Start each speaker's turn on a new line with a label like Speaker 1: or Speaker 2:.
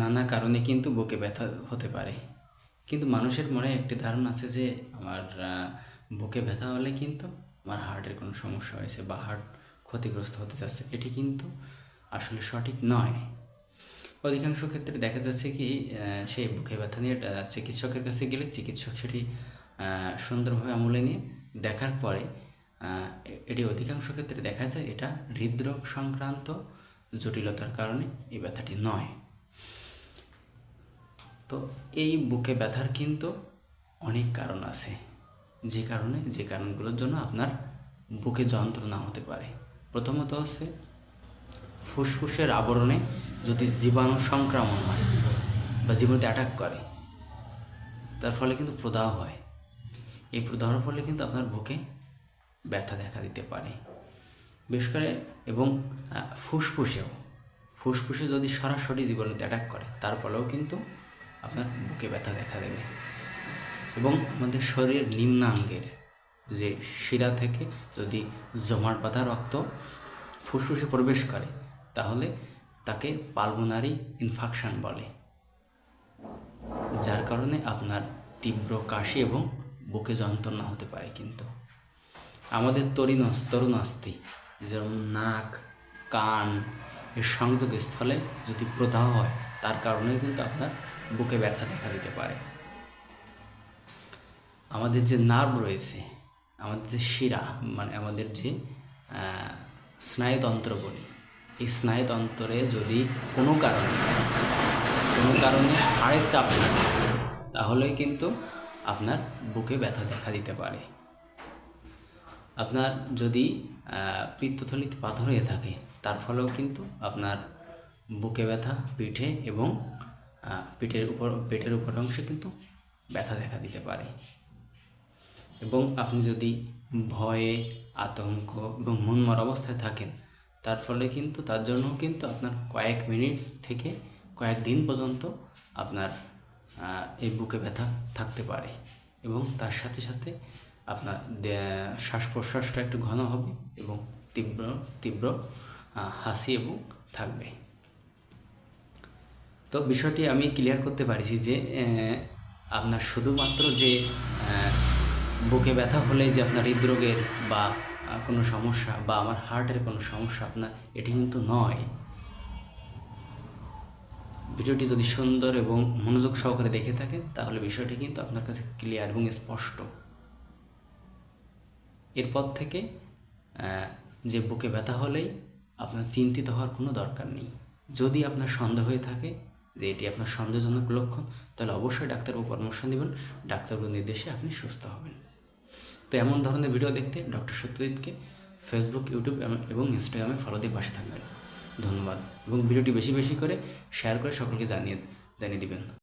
Speaker 1: নানা কারণে কিন্তু বুকে ব্যথা হতে পারে। কিন্তু মানুষের মনে একটি ধারণা আছে যে, আমার বুকে ব্যথা হলে কিন্তু আমার হার্টের কোনো সমস্যা হয়েছে বা হার্ট ক্ষতিগ্রস্ত হতে যাচ্ছে। এটি কিন্তু আসলে সঠিক নয়। অধিকাংশ ক্ষেত্রে দেখা যাচ্ছে কি সেই বুকে ব্যথা নিয়ে চিকিৎসকের কাছে গেলে চিকিৎসক সেটি সুন্দরভাবে আমলে নিয়ে দেখার পরে এটি অধিকাংশ ক্ষেত্রে দেখা যায় এটা হৃদরোগ সংক্রান্ত জটিলতার কারণে এই ব্যথাটি নয়। তো এই বুকে ব্যথার কিন্তু অনেক কারণ আছে। যে কারণে, যে কারণগুলোর জন্য আপনার বুকে যন্ত্রণা হতে পারে। প্রথমত হচ্ছে ফুসফুসের আবরণে যদি জীবাণু সংক্রমণ হয় বা জীবাণুতে অ্যাটাক করে, তার ফলে কিন্তু প্রদাহ হয়। এই প্রদাহের ফলে কিন্তু আপনার বুকে ব্যথা দেখা দিতে পারে। বিশেষ করে এবং ফুসফুসেও, ফুসফুসে যদি সরাসরি জীবাণুতে অ্যাটাক করে, তার ফলেও কিন্তু আপনার বুকে ব্যথা দেখা দেবে। এবং আমাদের শরীরের নিম্নাঙ্গের যে শিরা থেকে যদি জমাট বাঁধা রক্ত ফুসফুসে প্রবেশ করে, তাহলে তাকে পালমোনারি ইনফেকশন বলে। যার কারণে আপনার তীব্র কাশি এবং বুকে যন্ত্রণা হতে পারে কিন্তু। আমাদের তরুণ তরুণ অস্থি যেমন নাক, কান, এর সংযোগ স্থলে যদি প্রদাহ হয়, তার কারণে কিন্তু আপনার বুকে ব্যথা দেখা দিতে পারে। আমাদের যে নার্ভ রয়েছে, আমাদের যে শিরা মানে আমাদের যে স্নায়ুতন্ত্র বলি, এই স্নায়ুতন্ত্রে যদি কোনো কারণে কোনো কারণে হাড়ের চাপ থাকে তাহলেই কিন্তু আপনার বুকে ব্যথা দেখা দিতে পারে। আপনার যদি পিত্তথলিতে পাথর হয়ে থাকে, তার ফলেও কিন্তু আপনার বুকে ব্যথা, পিঠে এবং পিঠের উপর, পেটের উপর অংশে কিন্তু ব্যথা দেখা দিতে পারে। এবং আপনি যদি ভয়ে, আতঙ্ক এবং মনমর অবস্থায় থাকেন, তার ফলে কিন্তু, তার জন্য কিন্তু আপনার কয়েক মিনিট থেকে কয়েক দিন পর্যন্ত আপনার এই বুকে ব্যথা থাকতে পারে। এবং তার সাথে সাথে আপনার শ্বাস প্রশ্বাসটা একটু ঘন হবে এবং তীব্র তীব্র হাসি এবং থাকবে। তো বিষয়টি আমি ক্লিয়ার করতে পারছি যে আপনার শুধুমাত্র যে বুকে ব্যথা হলে যে আপনার হৃদরোগের বা কোনো সমস্যা বা আমার হার্টের কোনো সমস্যা আপনার, এটি কিন্তু নয়। ভিডিওটি যদি সুন্দর এবং মনোযোগ সহকারে দেখে থাকেন, তাহলে বিষয়টি কিন্তু আপনার কাছে ক্লিয়ার এবং স্পষ্ট। এরপর থেকে যে বুকে ব্যথা হলেই আপনার চিন্তিত হওয়ার কোনো দরকার নেই। যদি আপনার সন্দেহ হয়ে থাকে যে এটি আপনার সন্দেহজনক লক্ষণ, তাহলে অবশ্যই ডাক্তারবাবু পরামর্শ নেবেন ডাক্তারবাবুর নির্দেশে আপনি সুস্থ হবেন। তো এমন ধরনের ভিডিও দেখতে ডক্টর সত্যজিৎকে ফেসবুক ইউটিউব এবং- এবং ইনস্টাগ্রামে ফলো দিয়ে পাশে থাকবেন। ধন্যবাদ। এবং ভিডিওটি বেশি বেশি করে শেয়ার করে সকলকে জানিয়ে জানিয়ে দিবেন।